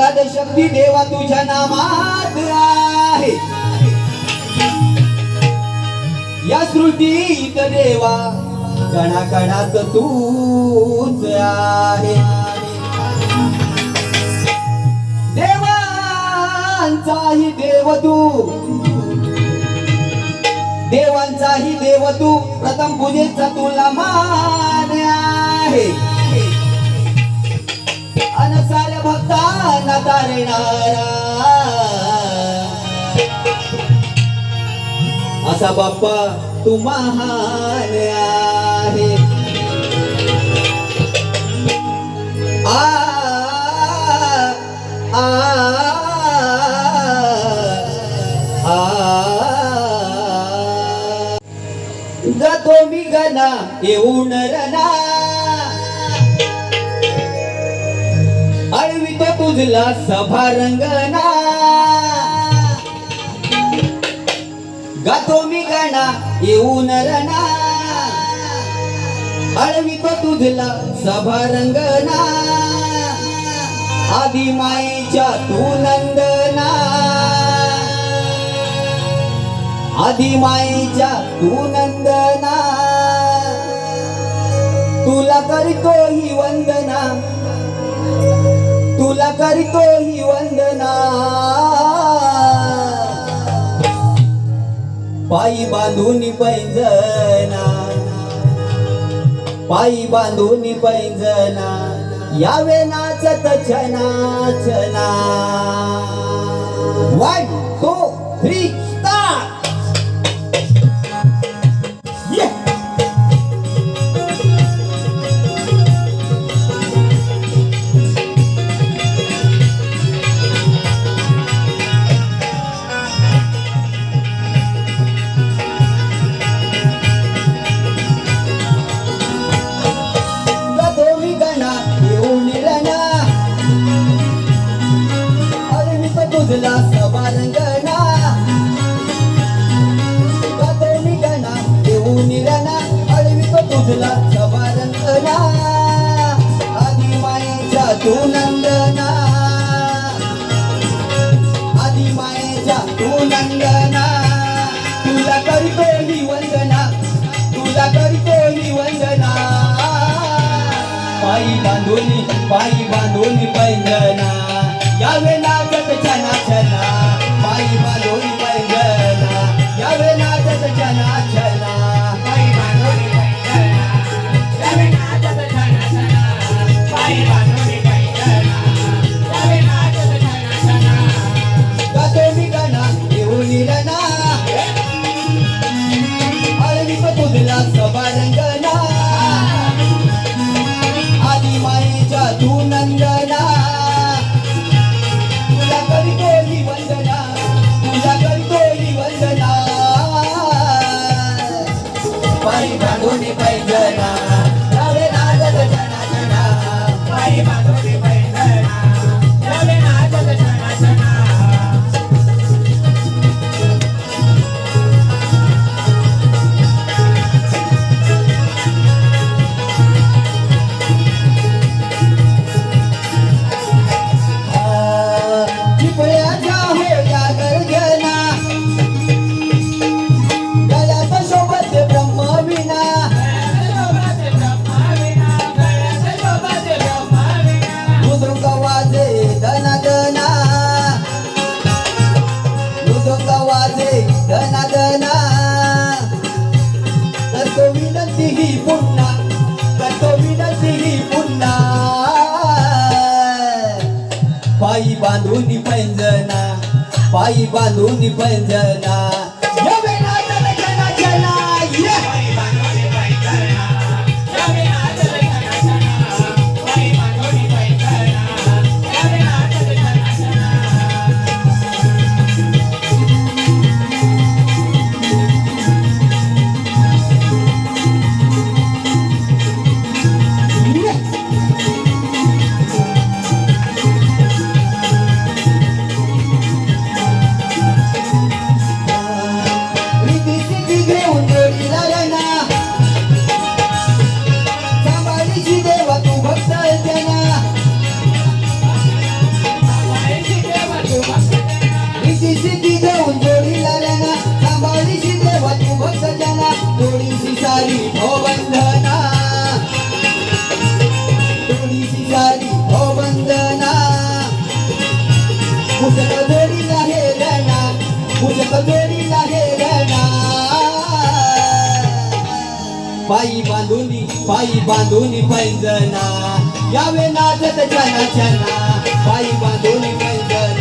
शक्ती देवा तुझ्या नामात आहे. या सृष्टीत देवा कणाकणात तूच आहे. देवांचाही देव तू. देवांचाही देव तू. प्रथम पूजेचा तुला मान आहे. करणारा असा बाप्पा तू महान आहे. आ आ आ. जातो मी गना येऊन रना तुझला सभा रंगना. गातो मी गाणा येऊन रना. अळवितो तुझला सभा रंगना. आदी माईच्या तू नंदना. आदी माईच्या तू नंदना. तुला करतो ही वंदना. तुला करतो ही वंदना. पायी बांधून पैंजना पायी बांधून पैंजना यावे नाचत छना छना. वन टू थ्री यावे नाचत छना छना पायी बांधून पैंजना यावे नाचत छना छना पायी बांधोनी पैंजणा, यावे नाचत छना छना. यावे छना. गातो मी येऊन सबारंगना तू नंदा. ही पुन्हा ही पुन्हा. पायी बांधून पैंजना पायी बांधून पैंजना पायी बांधूनी पायी बांधूनी पैंजना यावे नाचत जना जना पायी बांधूनी पैंजना.